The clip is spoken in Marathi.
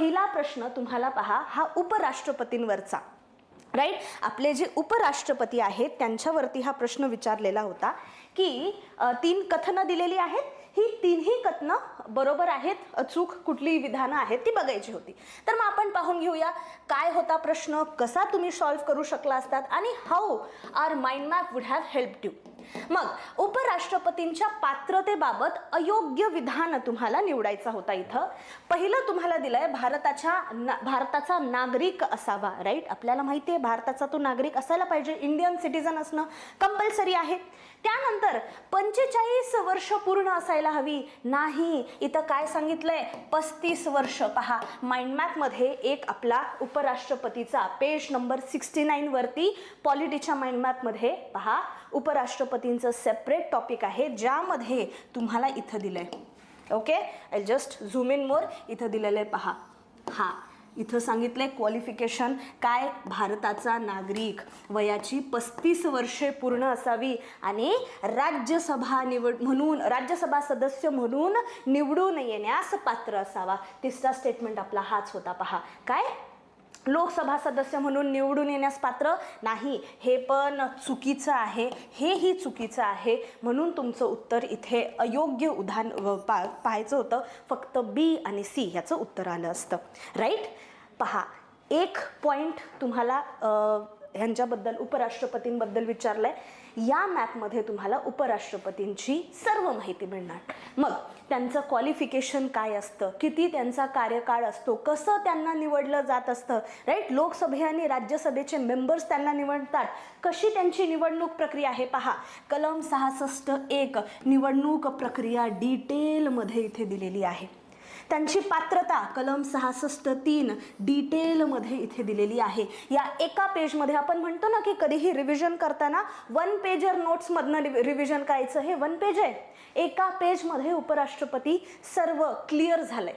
पहिला प्रश्न तुम्हाला पहा हा उपराष्ट्रपतींवरचा. राईट आपले जे उपराष्ट्रपती आहेत त्यांच्यावरती हा प्रश्न विचारलेला होता की तीन कथनं दिलेली आहेत. ही तिन्ही कथनं बरोबर आहेत. अचूक कुठली विधानं आहेत ती बघायची होती. तर मग आपण पाहून घेऊया काय होता प्रश्न कसा तुम्ही सॉल्व्ह करू शकला असतात आणि how our mind map would have help you. मग उपराष्ट्रपतींच्या पात्रतेबाबत अयोग्य विधान तुम्हाला निवडायचा होता इथं. पहिलं तुम्हाला दिलंय भारताच्या ना भारताचा नागरिक असावा राईट आपल्याला माहिती आहे भारताचा तो नागरिक असायला पाहिजे. इंडियन सिटीजन असणं कंपल्सरी आहे. त्यानंतर पंचेचाळीस वर्ष पूर्ण असायला हवी. नाही इथं काय सांगितलंय? पस्तीस वर्ष. पहा माइंडमॅपमध्ये एक आपला उपराष्ट्रपतीचा पेज नंबर सिक्स्टी नाईन वरती पॉलिटीच्या माइंडमॅपमध्ये पहा उपराष्ट्रपती उपराष्ट्रपतींचं सेपरेट टॉपिक आहे ज्यामध्ये तुम्हाला इथं दिलंय. Okay I just zoom in more इथं दिलेलं आहे पहा. हां इथं सांगितलंय क्वालिफिकेशन काय? भारताचा नागरिक. वयाची पस्तीस वर्षे पूर्ण असावी आणि राज्यसभा निवड म्हणून राज्यसभा सदस्य म्हणून निवडून येण्यास पात्र असावा. तिसरा स्टेटमेंट आपला हाच होता पहा. काय? लोकसभा सदस्य म्हणून निवडून येण्यास पात्र नाही. हे पण चुकीचं आहे. हेही चुकीचं आहे. म्हणून तुमचं उत्तर इथे अयोग्य उदाहरण व पा पाहायचं होतं. फक्त बी आणि सी ह्याचं उत्तर आलं असतं. राईट पहा एक पॉईंट तुम्हाला ह्यांच्याबद्दल उपराष्ट्रपतींबद्दल विचारलंय. या मॅपमध्ये तुम्हाला उपराष्ट्रपतींची सर्व माहिती मिळणार. मग त्यांचं क्वालिफिकेशन काय असतं? किती त्यांचा कार्यकाळ असतो? कसं त्यांना निवडलं जात असतं? राईट लोकसभे आणि राज्यसभेचे मेंबर्स त्यांना निवडतात. कशी त्यांची निवडणूक प्रक्रिया आहे? पहा कलम सहासष्ट एक निवडणूक प्रक्रिया डिटेलमध्ये इथे दिलेली आहे. त्यांची पात्रता कलम सहासष्ट तीन डिटेलमध्ये इथे दिलेली आहे. या एका पेजमध्ये आपण म्हणतो ना की कधीही रिव्हिजन करताना वन पेजर नोट्समधनं रिव्हिजन करायचं हे वन पेज आहे. एका पेजमध्ये उपराष्ट्रपती सर्व क्लिअर झालंय.